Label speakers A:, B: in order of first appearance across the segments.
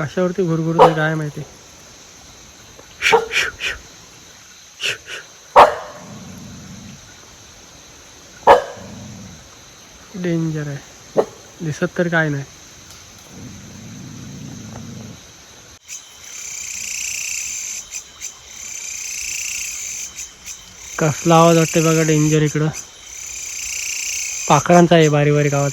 A: कशावरती घुरघुरतोय काय माहिती? डेंजर आहे. दिसत तर काय नाही. कसला आवाज वाटते बघा डेंजर इकडं. पाखरांचा आहे बारी बारीक आवाज.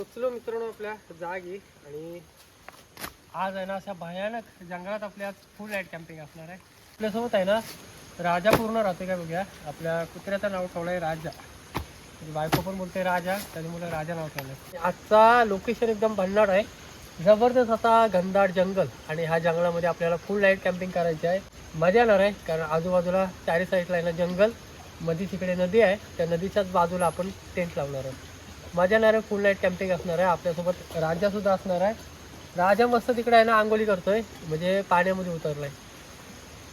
A: पोचलो मित्रांनो आपल्या जागी आणि आज आहे ना अशा भयानक जंगलात आपल्या फुल नाईट कॅम्पिंग असणार आहे. आपल्यासोबत आहे ना राजा पूर्ण राहते का बघूया. आपल्या कुत्र्याचं नाव ठेवलं आहे राजा बायको पण बोलते राजा त्याने मुलं राजा नाव ठेवलं आजचा लोकेशन एकदम भन्नाट आहे. जबरदस्त असा घनदाट जंगल आणि ह्या जंगलामध्ये आपल्याला फुल नाईट कॅम्पिंग करायची आहे. मजा येणार आहे कारण आजूबाजूला चारी साईडला आहे ना जंगल. मध्ये तिकडे नदी आहे. त्या नदीच्याच बाजूला आपण टेंट लावणार आहोत. मजा येणार आहे फुल नाईट कॅम्पिंग असणार आहे. आपल्यासोबत राजासुद्धा असणार आहे. राजा मस्त तिकडे आहे ना आंघोळी करतोय. म्हणजे पाण्यामध्ये उतरलाय.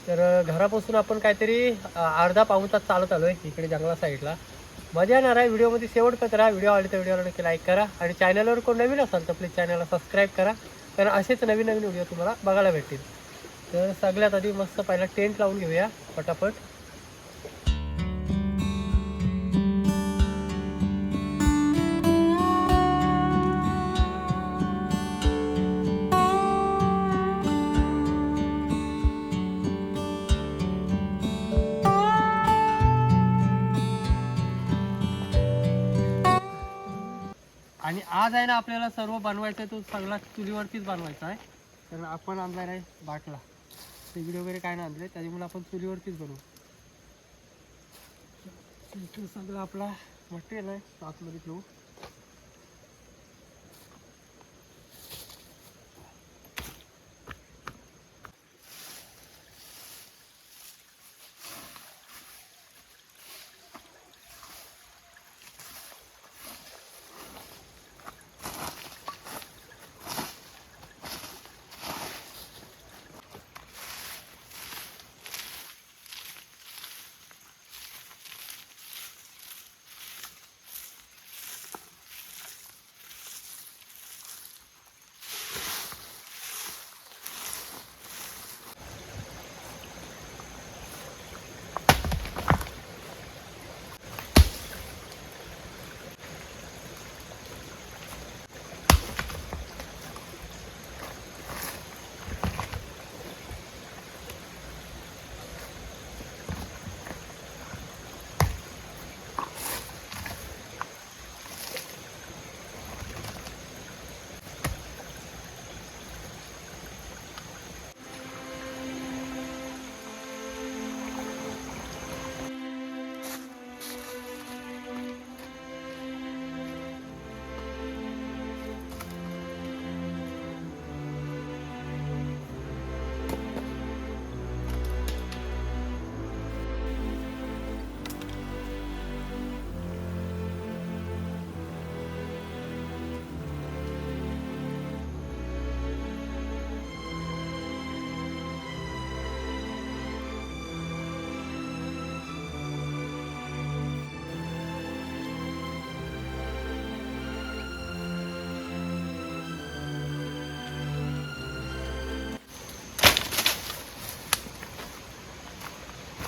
A: तर घरापासून आपण काहीतरी अर्धा पाऊण तास चालत आलोय इकडे जंगला साईडला. मजा येणार आहे. व्हिडिओमध्ये शेवटपर्यंत राहा. व्हिडिओ आवडला तर व्हिडिओला नक्की लाईक करा. आणि चॅनलवर कोण नवीन असाल तर प्लीज चॅनलला सबस्क्राईब करा. कारण असेच नवीन नवीन व्हिडिओ तुम्हाला बघायला भेटतील. तर सगळ्यात आधी मस्त पहिला टेंट लावून घेऊया. पटापट. आणि आज आहे ना आपल्याला सर्व बनवायचं आहे तो सगळा चुलीवरतीच बनवायचा आहे. तर आपण आणणार आहे बाटला. शेगडी वगैरे काय नाही आणले त्याच्यामुळे आपण चुलीवरतीच बनवू. सगळं आपला मटेरियल आहे आतमध्ये ठेवू.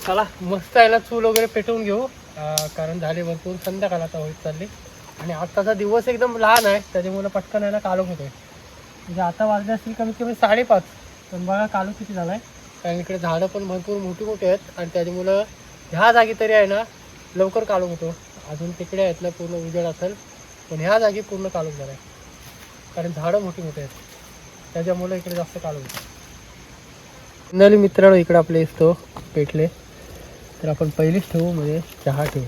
A: चला मस्त आहे ना चूल वगैरे पेटवून घेऊ. कारण झाले भरपूर संध्याकाळ आता होत चालली. आणि आत्ताचा दिवस एकदम लहान आहे त्याच्यामुळं पटकन यायला कालोख आहे म्हणजे आता वाजले असतील कमीत कमी साडेपाच. पण बघा कालोख किती झाला आहे कारण इकडे झाडं पण भरपूर मोठी मोठी आहेत आणि त्याच्यामुळं ह्या जागी तरी आहे ना लवकर कालो होतो. अजून तिकडे आहेत ना पूर्ण उजेड असेल पण ह्या जागी पूर्ण कालो झाला आहे कारण झाडं मोठी मोठी आहेत. त्याच्यामुळे इकडे जास्त कालो होतो. नली मित्रांनो इकडे आपले असतो पेटले. तर आपण पहिलीच ठेवू म्हणजे चहा ठेवू.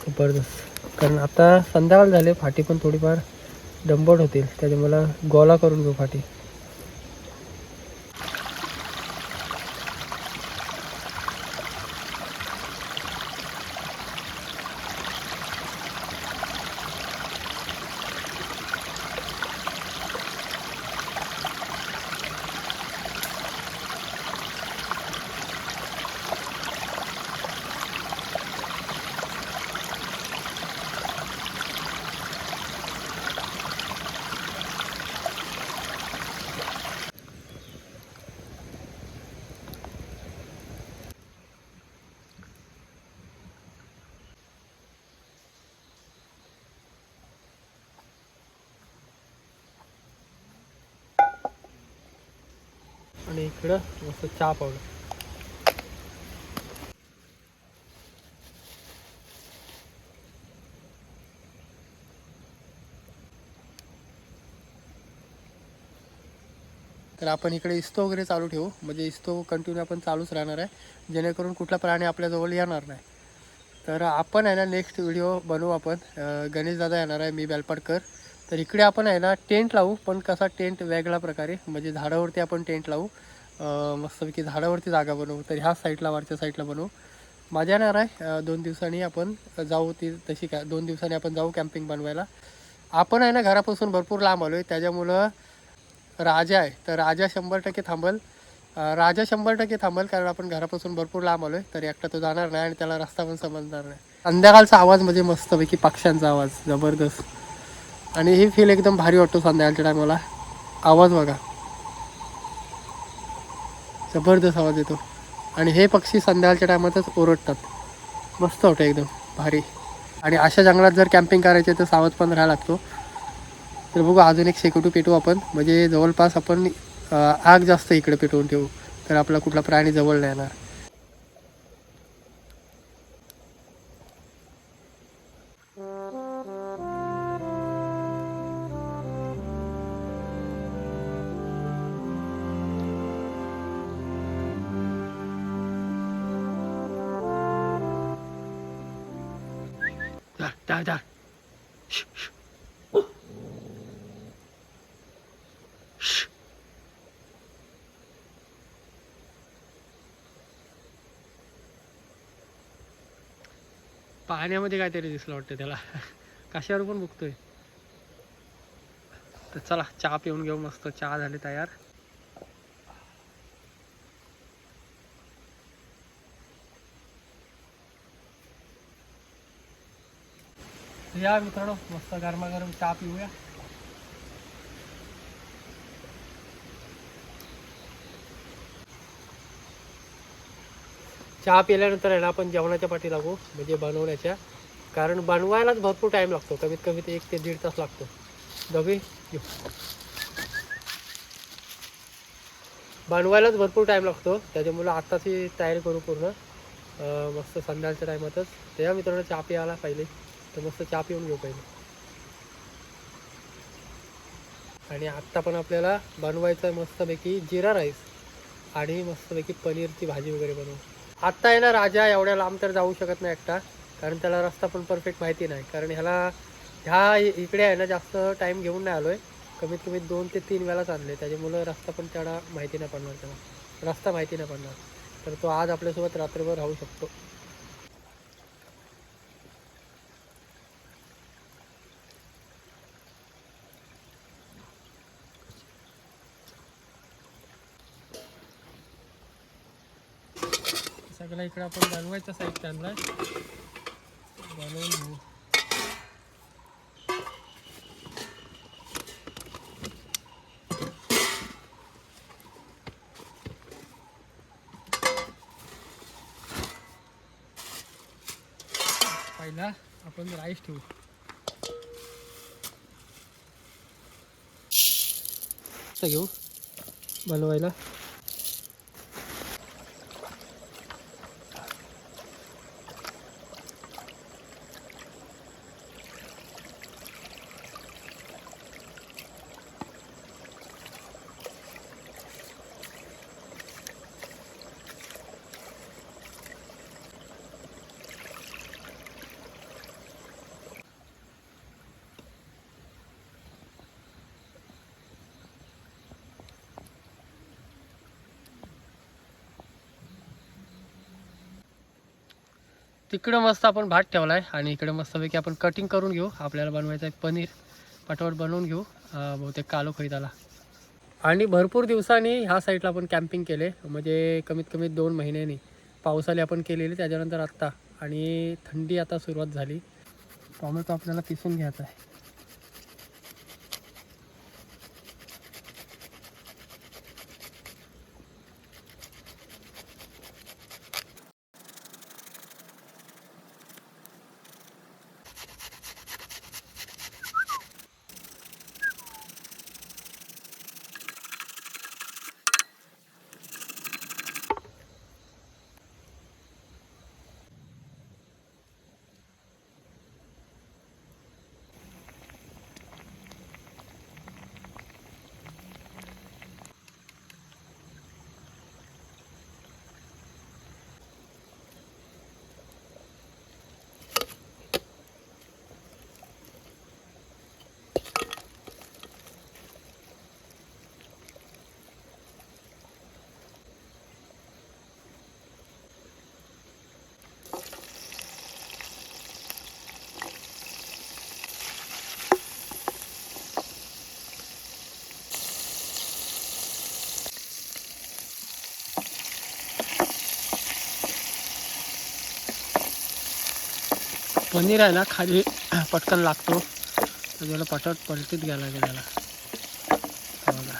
A: जबरदस्त. कारण आता संध्याकाळ झाले फाटी पण थोडीफार डंबट होतील. त्याच्यामुळे गोला करून घेऊ फाटी. आणि इकडं मस्त चहा पावडर. तर आपण इकडे इस्तो वगैरे चालू ठेवू. म्हणजे इस्तो कंटिन्यू आपण चालूच राहणार आहे. जेणेकरून कुठला प्राणी आपल्याजवळ येणार नाही. तर आपण आहे ना नेक्स्ट व्हिडिओ बनवू आपण. गणेश दादा येणार आहे मी बेलपाटकर तर इकडे आपण आहे ना टेंट लावू पण कसा टेंट वेगळ्या प्रकारे म्हणजे झाडावरती आपण टेंट लावू. मस्तपैकी झाडावरती जागा बनवू. तर ह्या साईडला वरच्या साईडला बनवू. मजा येणार आहे दोन दिवसांनी आपण जाऊ ती तशी काय दोन दिवसांनी आपण जाऊ कॅम्पिंग बनवायला. आपण आहे ना घरापासून भरपूर लांब आलो आहे त्याच्यामुळं राजा आहे. तर राजा शंभर टक्के थांबल. राजा शंभर टक्के थांबल कारण आपण घरापासून भरपूर लांब आलो आहे तर एकटा तो जाणार नाही आणि त्याला रस्ता पण समजणार नाही. संध्याकाळचा आवाज म्हणजे मस्तपैकी पक्ष्यांचा आवाज जबरदस्त. आणि ही फील एकदम भारी वाटतो संध्याकाळच्या टायमाला आवाज बघा. जबरदस्त आवाज येतो. आणि हे पक्षी संध्याकाळच्या टायमातच ओरडतात. मस्त वाटतं एकदम. भारी. आणि अशा जंगलात जर कॅम्पिंग करायचे तर सावध पण राहायला लागतो. तर बघू अजून एक शेकोटी पेटू आपण. म्हणजे जवळपास आपण आग जास्त इकडे पेटवून ठेवू. तर आपला कुठला प्राणी जवळ नाही येणार. Dar, dar. Shh, पाण्यामध्ये काहीतरी दिसलं वाटतं त्याला. कशावर पण बघतोय. तर चला चहा पिऊन घेऊ मस्त. चहा झाली तयार. या मित्रांनो मस्त गरमागरम चहा पिऊया. चहा पिल्यानंतर आहे ना आपण जेवणाच्या पाठी लागू म्हणजे बनवण्याच्या. कारण बनवायलाच भरपूर टाईम लागतो कमीत कमी ते एक ते दीड तास लागतो. दोघी येऊ. बनवायलाच भरपूर टाईम लागतो त्याच्यामुळे आत्ताच तयारी करू पूर्ण. मस्त संध्याकाळच्या टायमातच त्या मित्रांनो चहा प्यायला पाहिजे तर मस्त चहा पिऊन घेऊ पहिले. आणि आत्ता पण आपल्याला बनवायचं आहे मस्तपैकी जिरा राईस आणि मस्तपैकी पनीरची भाजी वगैरे बनवू. आत्ता आहे ना राजा एवढ्या लांब तर जाऊ शकत नाही एकटा कारण त्याला रस्ता पण परफेक्ट माहिती नाही. कारण ह्याला ह्या इकडे आहे ना जास्त टाईम घेऊन नाही आलोय. कमीत कमी दोन ते तीन वेळाच आणले. त्याच्यामुळं रस्ता पण त्याला माहिती नाही पडणार त्याला. रस्ता माहिती नाही पडणार. तर तो आज आपल्यासोबत रात्रभर राहू शकतो सगळं इकडं आपण बनवायचं साहित्य आणलाय बनवून घेऊ. पहिला आपण राईस ठेवू. घेऊ. बनवायला. तिकडं मस्त आपण भात ठेवला आहे आणि इकडे मस्तपैकी आपण कटिंग करून घेऊ. आपल्याला बनवायचं आहे पनीर. पटापट बनवून घेऊ बहुतेक कालो खैताला आणि भरपूर दिवसांनी ह्या साईडला आपण कॅम्पिंग केले. म्हणजे कमीत कमी दोन महिन्यांनी. पावसाळी आपण केलेली त्याच्यानंतर आत्ता. आणि थंडी आता सुरुवात झाली. टॉमॅटो आपल्याला पिसून घ्यायचा आहे. पनीर आहे ना खाली पटकन लागतो. त्याला पटापट पलटीत घ्यायला लागेल त्याला हा बघा.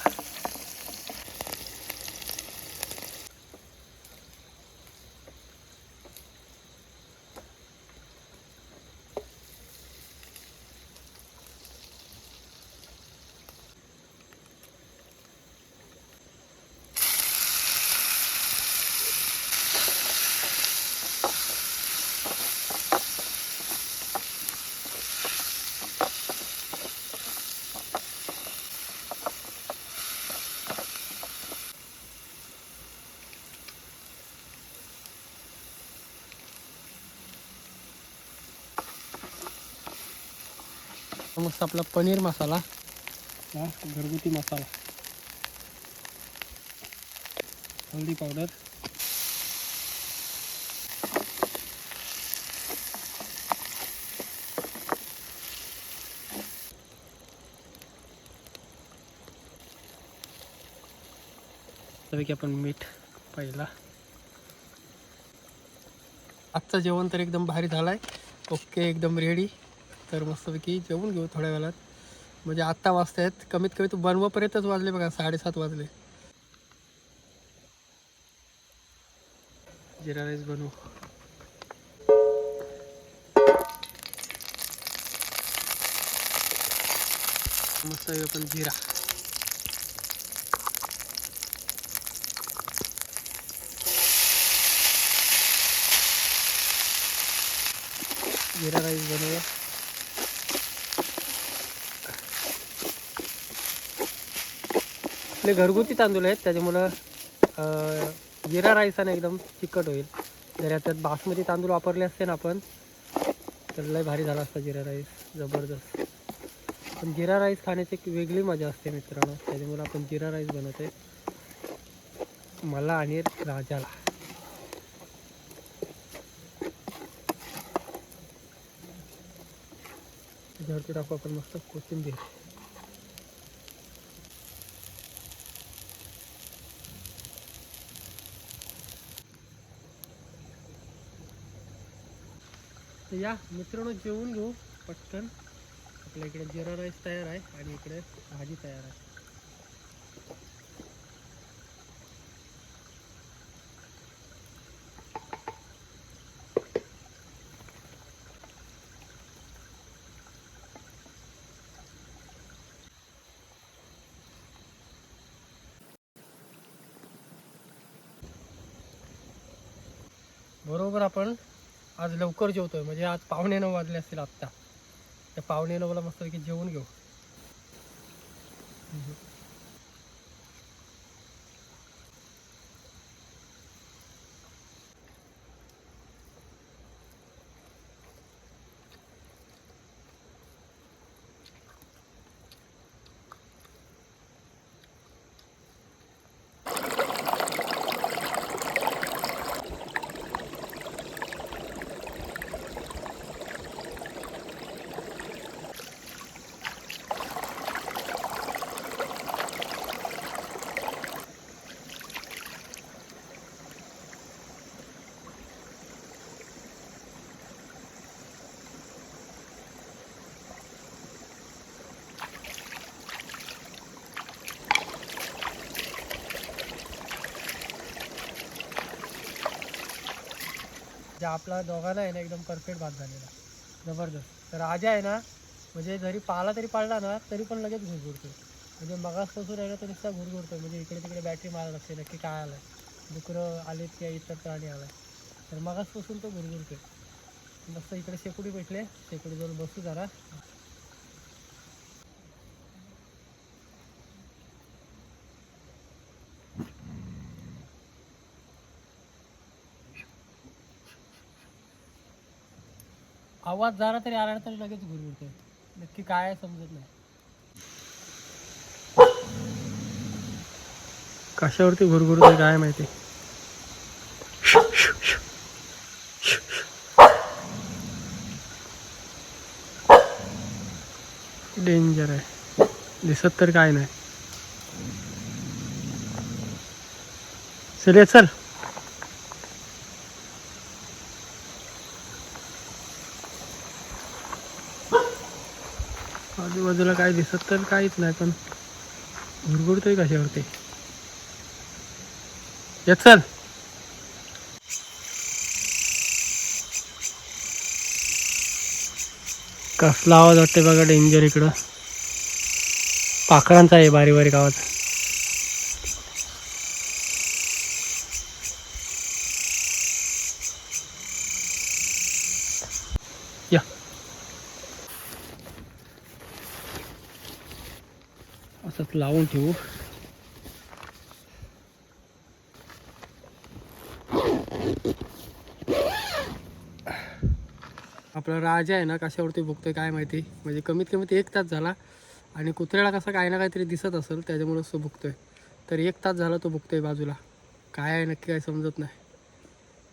A: मस्त आपला पनीर मसाला. हा घरगुती मसाला. हळदी पावडर. त्यापैकी आपण मीठ पहिला. आजचं जेवण तर एकदम भारी झालं आहे ओके एकदम रेडी तर मस्तपैकी जेवून घेऊ थोड्या वेळात. म्हणजे आत्ता वाजता आहेत. कमीत कमी तू बनवापर्यंतच वाजले बघा साडेसात वाजले. जिरा राईस बनवू. मस्त आहे आपण जिरा. जिरा राईस बनवूया. आपले घरगुती तांदूळ आहेत त्याच्यामुळं जिरा राईसाने एकदम चिकट होईल. जर याच्यात बासमती तांदूळ वापरले असते ना आपण तर लय भारी झाला असता जिरा राईस जबरदस्त. पण जिरा राईस खाण्याची एक वेगळी मजा असते मित्रांनो त्याच्यामुळे आपण जिरा राईस बनवतोय. मला आणि राजाला. त्याच्यावरती टाकू आपण मस्त कोथिंबीर. तर या मित्रांनो जेवून घेऊ पटकन. आपल्या इकडे जिरा राईस तयार आहे आणि इकडे भाजी तयार आहे. बरोबर आपण आज लवकर जेवतोय. म्हणजे आज पावणे नऊ वाजले असतील आत्ता. त्या पावणे नऊला मस्तपैकी जेवून घेऊ. म्हणजे आपला दोघांना आहे ना एकदम परफेक्ट भात झालेला. जबरदस्त. तर राजा आहे ना म्हणजे जरी पाला तरी पाळला ना तरी पण लगेच घुरघुरतो म्हणजे मगासपासून आहे ना तर नुसता घुरघुरतो म्हणजे इकडे तिकडे बॅटरी मारायला लागते नक्की काय आलं डुकरं आलेत किंवा इतर प्राणी आलाय. तर मगासपासून तो घुरघुरतो मस्त इकडे शेकडी भेटले शेकोडी जाऊन बसू जरा. आवाज जरा तरी आला तरी लगेच घुरघुरतोय नक्की काय समजत नाही. कशावरती घुरघुरतोय काय माहिती? डेंजर आहे. दिसत तर काय नाही. चल ये चल. आजूबाजूला काय दिसत तर काहीच नाही पण घुरघुरतोय कशावरती. येत चल. कसला आवाज वाटते बघा डेंजर इकडं. पाखरांचा आहे बारीक बारीक आवाज. लावून ठेवू. आपला राजा आहे ना कशावरती बघतोय काय माहिती? म्हणजे कमीत कमीत एक तास झाला आणि कुत्र्याला कसं काही ना काहीतरी दिसत असेल त्याच्यामुळेच तो बघतोय तर एक तास झाला तो बघतोय बाजूला. काय आहे नक्की काय समजत नाही.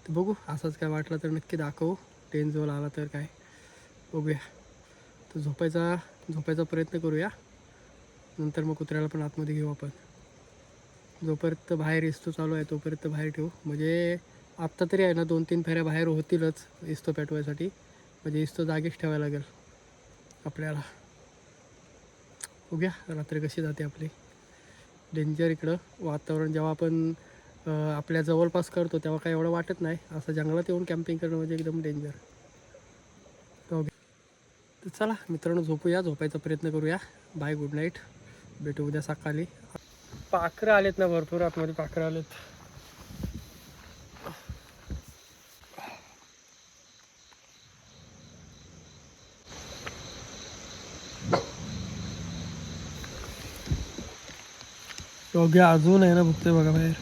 A: तर बघू असंच काय वाटलं तर नक्की दाखवू. टेन जवळ आला तर काय? बघूया. तर झोपायचा झोपायचा प्रयत्न करूया. नंतर मग कुत्र्याला पण आतमध्ये घेऊ आपण. जोपर्यंत बाहेर इस्तो चालू आहे तोपर्यंत बाहेर ठेवू. म्हणजे आत्ता तरी आहे ना दोन तीन फेऱ्या बाहेर होतीलच इस्तो पेटवायसाठी. म्हणजे इस्तो जागीच ठेवायला लागेल आपल्याला. उघ्या रात्री कशी जाते आपली. डेंजर इकडं. वातावरण जेव्हा आपण आपल्या जवळपास करतो तेव्हा काही एवढं वाटत नाही. असं जंगलात येऊन कॅम्पिंग करणं म्हणजे एकदम डेंजर तर चला मित्रांनो झोपूया. झोपायचा प्रयत्न करूया. बाय गुड नाईट भेटू उद्या सकाळी. पाखरं आलेत ना भरपूर आतमध्ये पाखरं आलेत. योग्य अजून आहे ना बघतोय बघा बाहेर.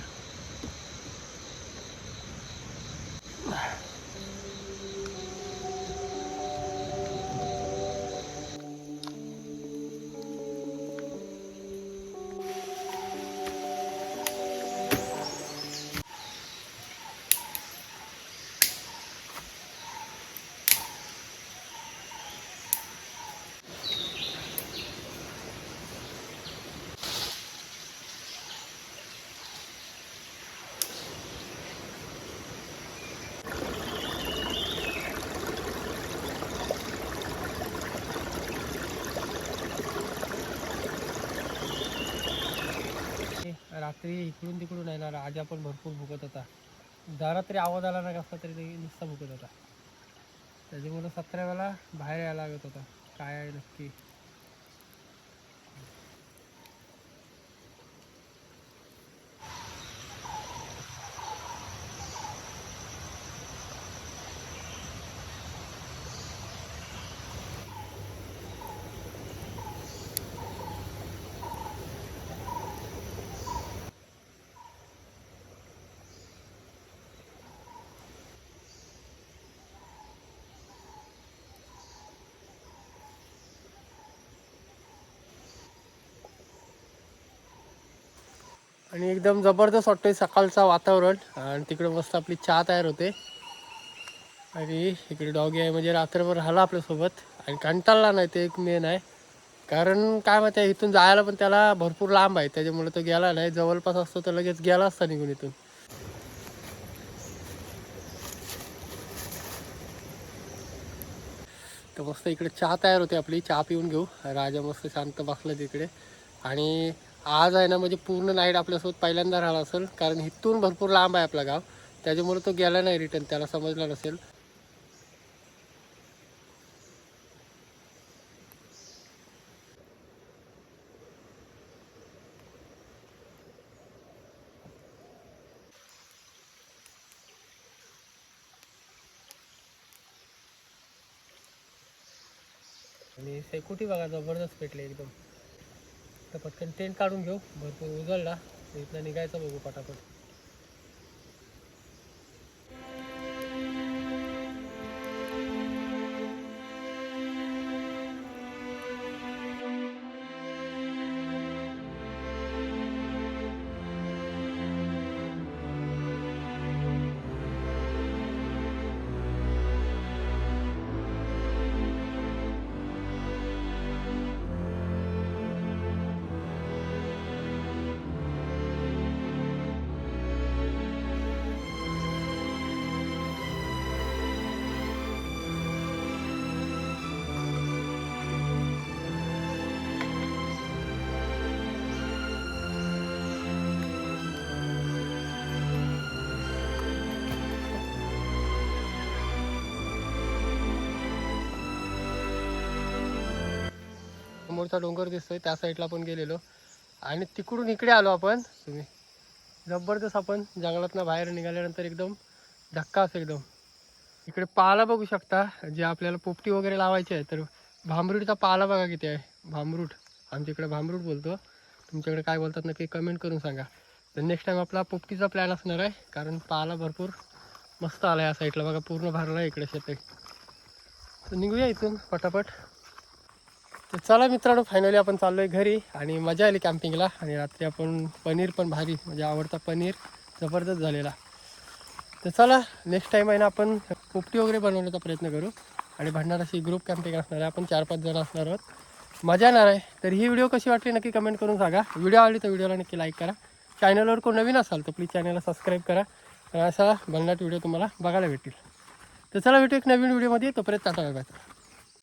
A: रात्री इकडून तिकडून आहे ना राजा पण भरपूर भुकत होता. जरा तरी आवाज आला ना कसला तरी ते नुसता भुकत होता. त्याच्यामुळं सतरा वेळा बाहेर यायला लागत होता. काय आहे नक्की? आणि एकदम जबरदस्त वाटतोय सकाळचं वातावरण. आणि तिकडे मस्त आपली चहा तयार होते. आणि इकडे डॉगी आहे म्हणजे रात्रभर राहिला आपल्यासोबत. आणि कंटाळला नाही ते एक मेन आहे. कारण काय माहिती आहे इथून जायला पण त्याला भरपूर लांब आहे. त्याच्यामुळे तो गेला नाही. जवळपास असतो तर लगेच गेला असता निघून इथून. तर मस्त इकडे चहा तयार होते आपली. चहा पिऊन घेऊ. राजा मस्त शांत बसला तिकडे. आणि आज आहे ना म्हणजे पूर्ण नाईट आपल्यासोबत पहिल्यांदा राहिला असेल कारण इथून भरपूर लांब आहे आपला गाव. त्याच्यामुळे तो गेला नाही रिटर्न त्याला समजला नसेल. आणि सेकुटी बघा जबरदस्त पेटले एकदम. तर पटकन टेंट काढून घेऊ. भरपूर उजळला. इथनं निघायचं बघू पटापट. समोरचा डोंगर दिसतोय त्या साईडला पण गेलेलो. आणि तिकडून इकडे आलो आपण तुम्ही. जबरदस्त आपण जंगलातनं बाहेर निघाल्यानंतर एकदम धक्का असं एकदम. इकडे पाला बघू शकता जे आपल्याला पोपटी वगैरे लावायची आहे तर भांबरूटचा पाला बघा किती आहे. भांबरूट आमच्या इकडे भांबरूट बोलतो. तुमच्याकडे काय बोलतात नक्की कमेंट करून सांगा. तर नेक्स्ट टाइम आपला पोपटीचा प्लॅन असणार आहे कारण पाला भरपूर मस्त आला या साईडला बघा पूर्ण भरला आहे इकडे शेत तर निघूया इथून पटापट. तर चला मित्रांनो फायनली आपण चाललो आहे घरी आणि मजा आली कॅम्पिंगला आणि रात्री आपण पनीर पण भारी म्हणजे आवडता पनीर जबरदस्त झालेला. तर चला नेक्स्ट टाईम आहे ना आपण पोपटी वगैरे बनवण्याचा प्रयत्न करू. आणि भंडाराची ग्रुप कॅम्पिंग असणार आहे आपण चार पाच जण असणार आहोत. मजा येणार आहे. तर ही व्हिडिओ कशी वाटली नक्की कमेंट करून सांगा. व्हिडिओ आवडली तर व्हिडिओला नक्की लाईक करा. चॅनलवर कोण नवीन असाल तर प्लीज चॅनलला सबस्क्राईब करा. असा भन्नाट व्हिडिओ तुम्हाला बघायला भेटेल तर चला भेटू एक नवीन व्हिडिओमध्ये तोपर्यंत टाटा बघायचा